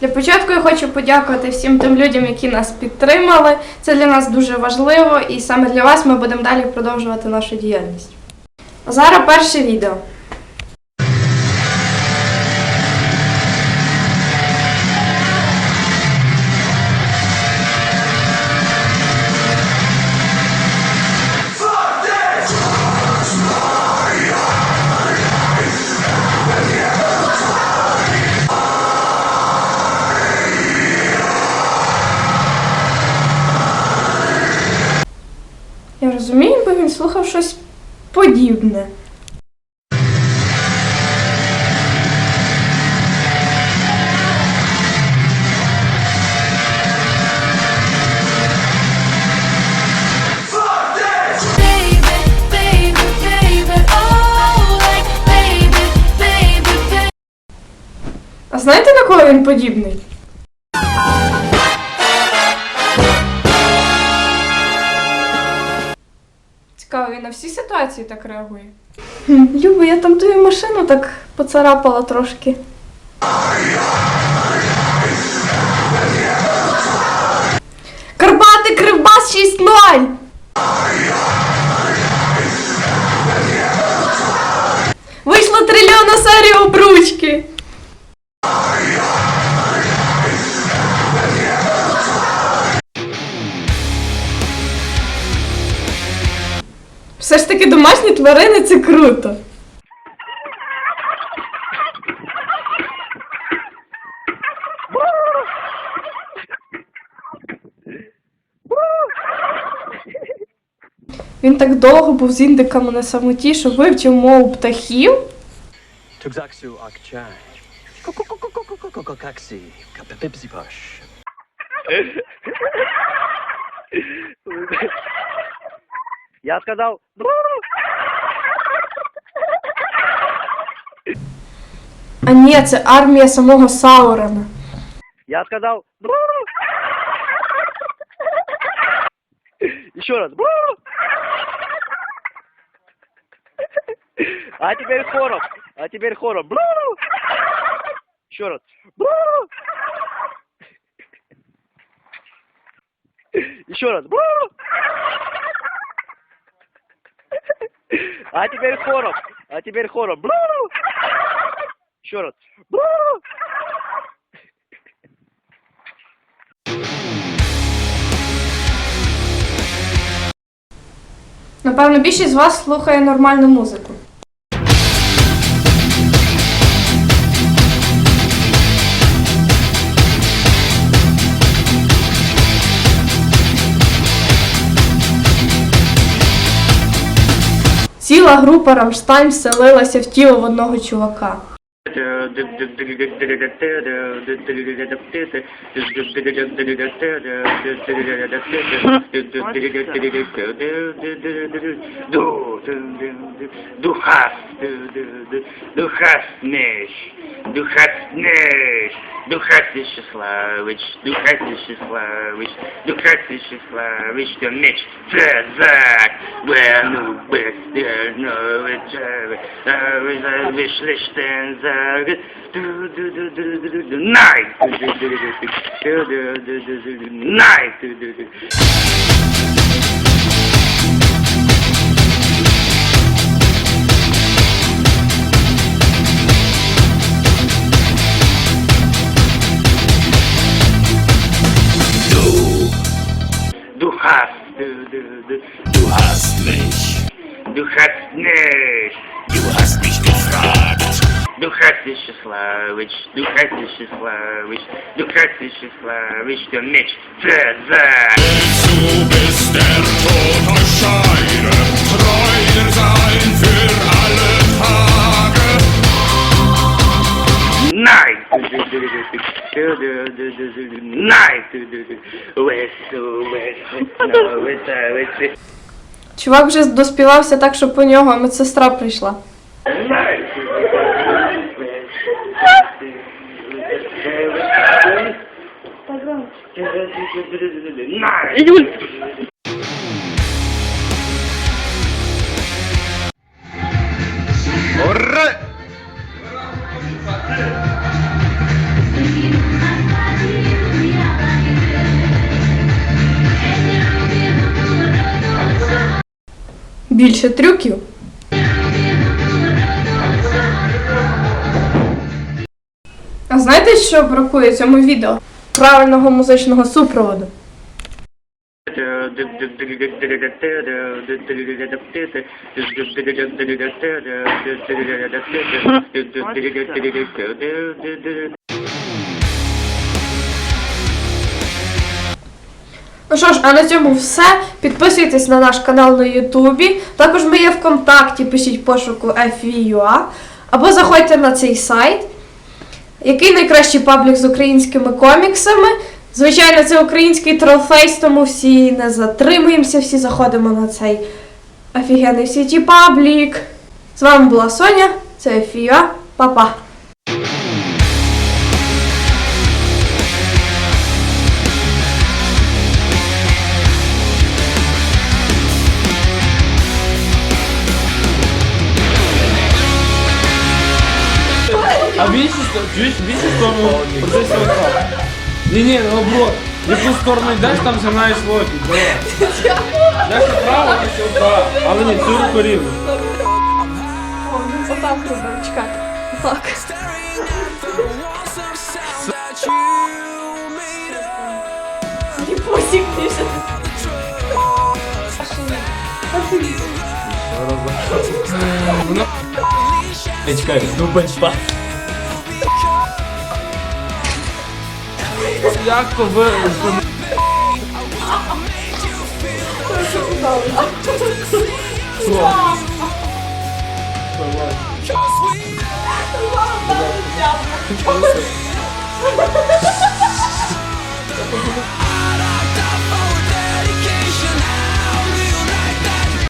Для початку я хочу подякувати всім тим людям, які нас підтримали. Це для нас дуже важливо, і саме для вас ми будемо далі продовжувати нашу діяльність. А зараз перше відео. Розумію, бо він слухав щось подібне. А знаєте на кого він подібний? на всі ситуації так реагує. Люба, я там твою машину так поцарапала трошки. Карпати Кривбас 6-0! Вийшла трильйона серія обручки! Все ж таки домашні тварини це круто. Він так довго був з індиками на самоті, що вивчив мову птахів. Я сказал, А ні, це армія самого Саурона. я сказал, еще раз. А теперь хором, а теперь хором. Еще раз. Еще раз. А теперь хором, а теперь хором. Еще раз. Напевно, більшість з вас слухає нормальну музику. Ціла група Рамштайн вселилася в тіло в одного чувака. Du hast, du, hast nicht, du hast nicht, Духати Щеславич, Духати Щеславич, Духати Щеславич, то меч Цезак. Bueno, pues, no, вышли Штензак. Найт! Найт! Духа Свящеславич, Духа Свящеславич, Духа Свящеславич, то меч Цезар. Zu Чувак вже доспівався так, що по нього медсестра прийшла. Июль! Ура! Більше трюків. А знаєте, що бракує цьому відео? Правильного музичного супроводу. Ну що ж, а на цьому все. Підписуйтесь на наш канал на Ютубі. Також ми є в ВКонтакті, пишіть пошуку FVUA. Або заходьте на цей сайт. Який найкращий паблік з українськими коміксами? Звичайно, це український тролфейс, тому всі не затримуємося, всі заходимо на цей офігенний сіті паблік. З вами була Соня, це FVUA. Па-па! все отак. Ні, ні, наоборот. В яку сторону йдеш, там згинаєш локті. Давай. Йдеш направо, а все вправо. Але ні, цю руку рівно. Отак робимо, чекай. Так. Ліпусик більше. Ей, чекай, ну бенчпад. Yakov'u ısın. Tamam.